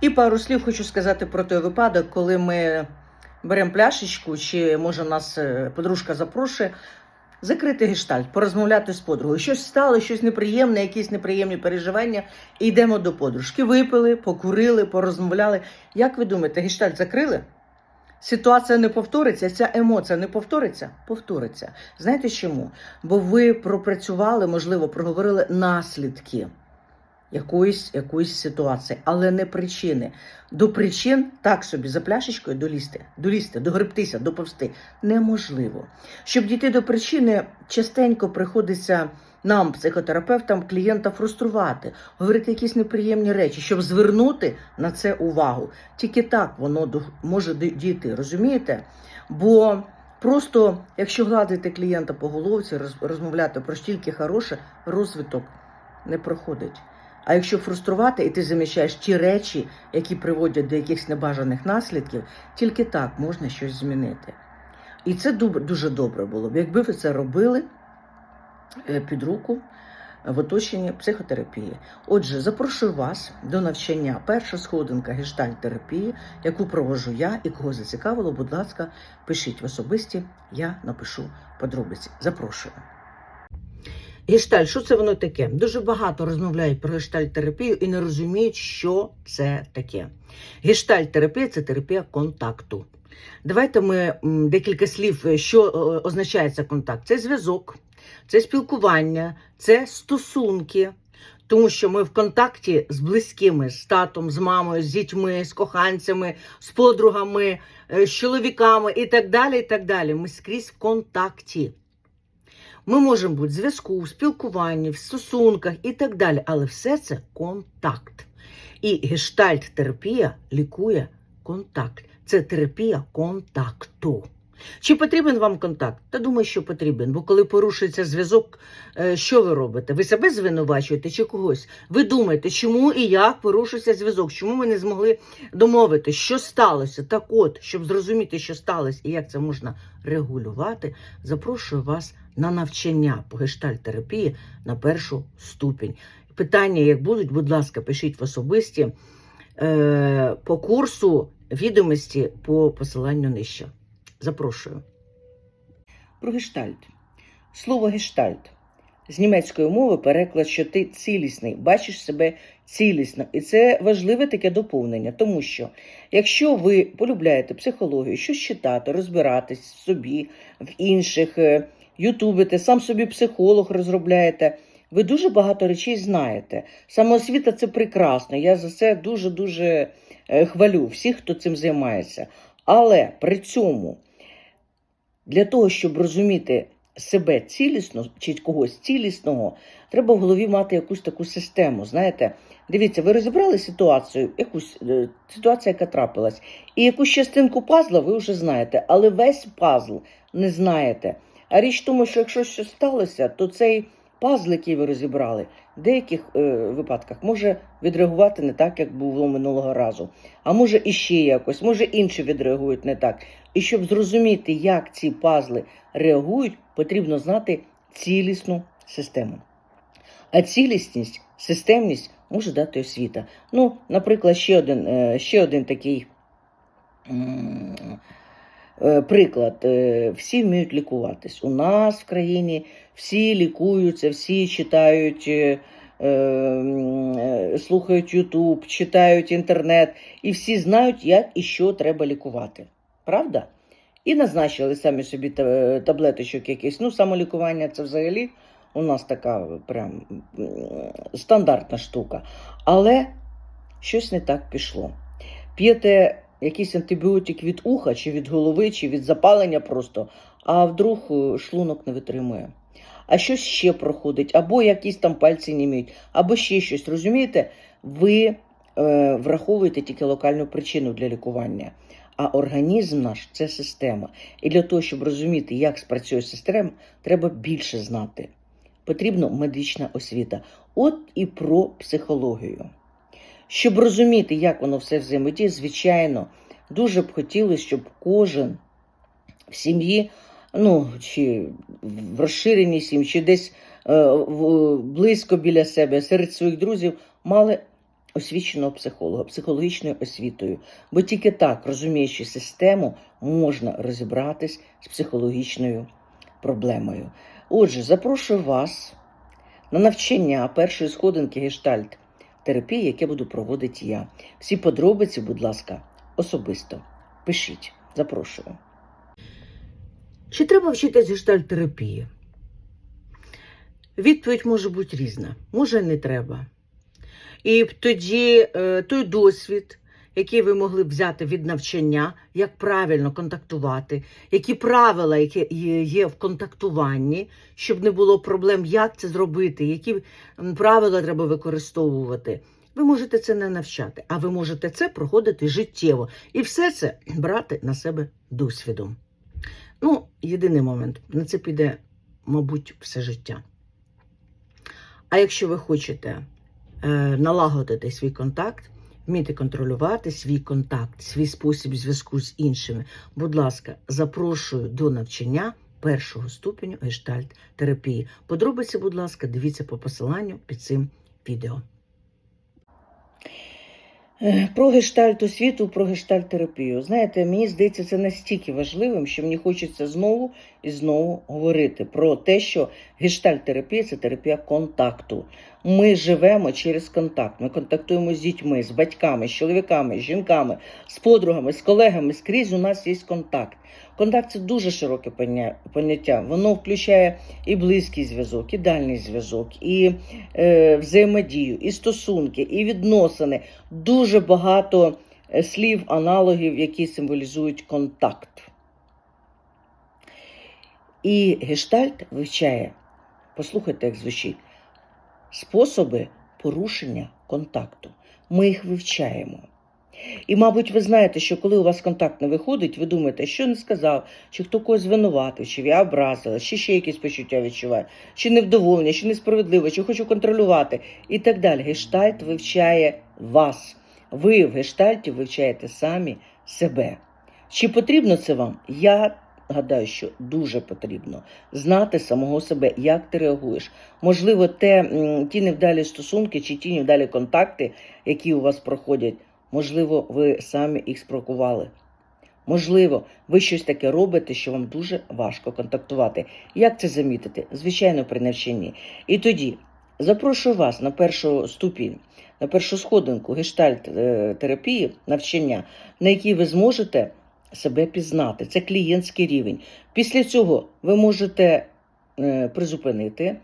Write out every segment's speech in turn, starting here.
І пару слів хочу сказати про той випадок, коли ми беремо пляшечку, чи може нас е, подружка запрошує. Закрити гештальт, порозмовляти з подругою. Щось стало, щось неприємне, якісь неприємні переживання. І йдемо до подружки. Випили, покурили, порозмовляли. Як ви думаєте, гештальт закрили? Ситуація не повториться, ця емоція не повториться? Повториться. Знаєте чому? Бо ви пропрацювали, можливо, проговорили наслідки якоїсь, якоїсь ситуації, але не причини. До причин так собі за пляшечкою долізти, долізти, догребтися, доповзти неможливо. Щоб дійти до причини, частенько приходиться нам, психотерапевтам, клієнта фруструвати, говорити якісь неприємні речі, щоб звернути на це увагу. Тільки так воно може дійти, розумієте? Бо просто, якщо гладити клієнта по головці, роз- розмовляти про стільки хороше, розвиток не проходить. А якщо фруструвати, і ти заміщаєш ті речі, які приводять до якихось небажаних наслідків, тільки так можна щось змінити. І це дуже добре було б, якби ви це робили е, під руку в оточенні психотерапії. Отже, запрошую вас до навчання. Перша сходинка гештальт-терапії, яку провожу я і кого зацікавило, будь ласка, пишіть в особисті, я напишу подробиці. Запрошую. Гештальт, що це воно таке? Дуже багато розмовляють про гештальт-терапію і не розуміють, що це таке. Гештальт-терапія це терапія контакту. Давайте ми декілька слів, е, що е, означає це контакт. Це зв'язок, це спілкування, це стосунки. Тому що ми в контакті з близькими, з татом, з мамою, з дітьми, з коханцями, з подругами, е, з чоловіками і так далі. і так далі. Ми скрізь в контакті. Ми можемо бути в зв'язку, в спілкуванні, в стосунках і так далі, але все це контакт. І гештальт-терапія лікує контакт. Це терапія контакту. Чи потрібен вам контакт? Та думаю, що потрібен. Бо коли порушується зв'язок, е, що ви робите? Ви себе звинувачуєте чи когось? Ви думаєте, чому і як порушився зв'язок? Чому ми не змогли домовити, що сталося? Так от, щоб зрозуміти, що сталося і як це можна регулювати, запрошую вас на навчання по гештальт-терапії на першу ступінь. Питання, як будуть, будь ласка, пишіть в особисті е, по курсу відомості по посиланню нижче. Запрошую. Про гештальт. Слово гештальт. З німецької мови переклад, що ти цілісний, бачиш себе цілісно. І це важливе таке доповнення, тому що якщо ви полюбляєте психологію, щось читати, розбиратись в собі, в інших, е, ютубите, сам собі психолог розробляєте, ви дуже багато речей знаєте. Самоосвіта це прекрасно. Я за це дуже-дуже е, хвалю всіх, хто цим займається. Але при цьому для того, щоб розуміти себе цілісно чи когось цілісного, треба в голові мати якусь таку систему. Знаєте, дивіться, ви розібрали ситуацію, якусь е, ситуація, яка трапилась, і якусь частинку пазла ви вже знаєте, але весь пазл не знаєте. А річ в тому, що якщо щось сталося, то цей пазл, який ви розібрали, деяких е, випадках може відреагувати не так, як було минулого разу. А може іще якось, може інші відреагують не так. І щоб зрозуміти, як ці пазли реагують, потрібно знати цілісну систему. А цілісність, системність може дати освіта. Ну, наприклад, ще один, е, ще один такий приклад. Е, Всі вміють лікуватись. У нас в країні всі лікуються, всі читають. е, е, е, Слухають Ютуб, читають інтернет, і всі знають, як і що треба лікувати. Правда? І назначили самі собі таблеточок якийсь. Ну, самолікування це взагалі у нас така прям стандартна штука. Але щось не так пішло. П'єте якийсь антибіотик від уха, чи від голови, чи від запалення просто, а вдруг е, шлунок не витримує. А щось ще проходить, або якісь там пальці німіють, або ще щось. Розумієте, ви е, враховуєте тільки локальну причину для лікування. А організм наш це система. І для того, щоб розуміти, як спрацює система, треба більше знати. Потрібна медична освіта. От і про психологію. Щоб розуміти, як воно все взаємодіє, звичайно, дуже б хотілося, щоб кожен в сім'ї, ну, чи в розширеній сім'ї, чи десь е, близько біля себе, серед своїх друзів, мали освіченого психолога, психологічною освітою. Бо тільки так, розуміючи систему, можна розібратись з психологічною проблемою. Отже, запрошую вас на навчання першої сходинки гештальт терапії, яке буду проводити я. Всі подробиці, будь ласка, особисто пишіть. Запрошую. Чи треба вчитися гештальт терапії? Відповідь може бути різна, може не треба. І тоді е, той досвід, який ви могли б взяти від навчання, як правильно контактувати, які правила які є в контактуванні, щоб не було проблем, як це зробити, які правила треба використовувати. Ви можете це не навчати, а ви можете це проходити життєво і все це брати на себе досвідом. Ну, єдиний момент, на це піде, мабуть, все життя. А якщо ви хочете е, налагодити свій контакт, вміти контролювати свій контакт, свій спосіб зв'язку з іншими, будь ласка, запрошую до навчання першого ступеню гештальт терапії. Подробиці, будь ласка, дивіться по посиланню під цим відео. Е, Про гештальт освіту, про гештальт терапію. Знаєте, мені здається, це настільки важливим, що мені хочеться знову і знову говорити про те, що гештальт терапія це терапія контакту. Ми живемо через контакт. Ми контактуємо з дітьми, з батьками, з чоловіками, з жінками, з подругами, з колегами. Скрізь у нас є контакт. Контакт це дуже широке поняття. Воно включає і близький зв'язок, і дальній зв'язок, і е, взаємодію, і стосунки, і відносини. Дуже багато е, слів, аналогів, які символізують контакт. І гештальт вивчає, послухайте, як звучить, способи порушення контакту. Ми їх вивчаємо. І, мабуть, ви знаєте, що коли у вас контакт не виходить, ви думаєте, що не сказав, чи хто когось звинуватив, чи я образила, чи ще якісь почуття відчуваю, чи невдоволення, чи несправедливо, чи хочу контролювати і так далі. Гештальт вивчає вас. Ви в гештальті вивчаєте самі себе. Чи потрібно це вам? Я гадаю, що дуже потрібно знати самого себе, як ти реагуєш. Можливо, те, ті невдалі стосунки чи ті невдалі контакти, які у вас проходять, можливо, ви самі їх спровокували. Можливо, ви щось таке робите, що вам дуже важко контактувати. Як це замітити? Звичайно, при навчанні. І тоді запрошую вас на першу ступінь, на першу сходинку гештальт е, терапії, навчання, на якій ви зможете себе пізнати. Це клієнтський рівень. Після цього ви можете е, призупинити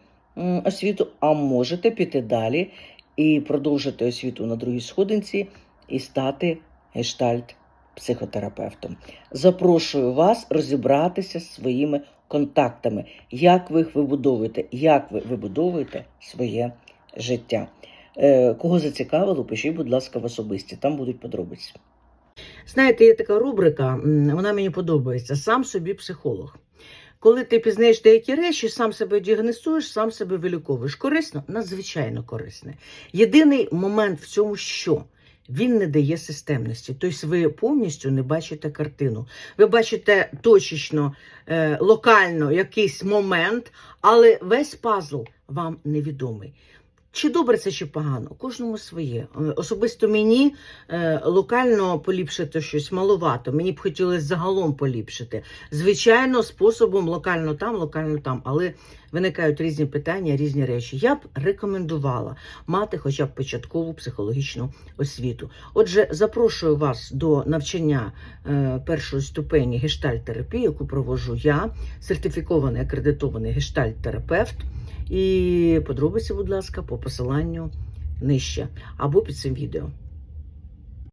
освіту, а можете піти далі і продовжити освіту на другій сходинці і стати гештальт психотерапевтом. Запрошую вас розібратися з своїми контактами, як ви їх вибудовуєте, як ви вибудовуєте своє життя. Е, Кого зацікавило, пишіть, будь ласка, в особисті, там будуть подробиці. Знаєте, є така рубрика, вона мені подобається. Сам собі психолог. Коли ти пізнаєш деякі речі, сам себе діагностуєш, сам себе виліковуєш. Корисно? Надзвичайно корисне. Єдиний момент в цьому, що він не дає системності. Тобто ви повністю не бачите картину. Ви бачите точечно, е, локально якийсь момент, але весь пазл вам невідомий. Чи добре це, чи погано? Кожному своє. Е, Особисто мені е, локально поліпшити щось маловато. Мені б хотілося загалом поліпшити. Звичайно, способом локально там, локально там, але виникають різні питання, різні речі. Я б рекомендувала мати хоча б початкову психологічну освіту. Отже, запрошую вас до навчання е, першої ступені гештальт-терапії, яку проводжу я, сертифікований акредитований гештальт-терапевт. І подробиці, будь ласка, по посиланню нижче або під цим відео.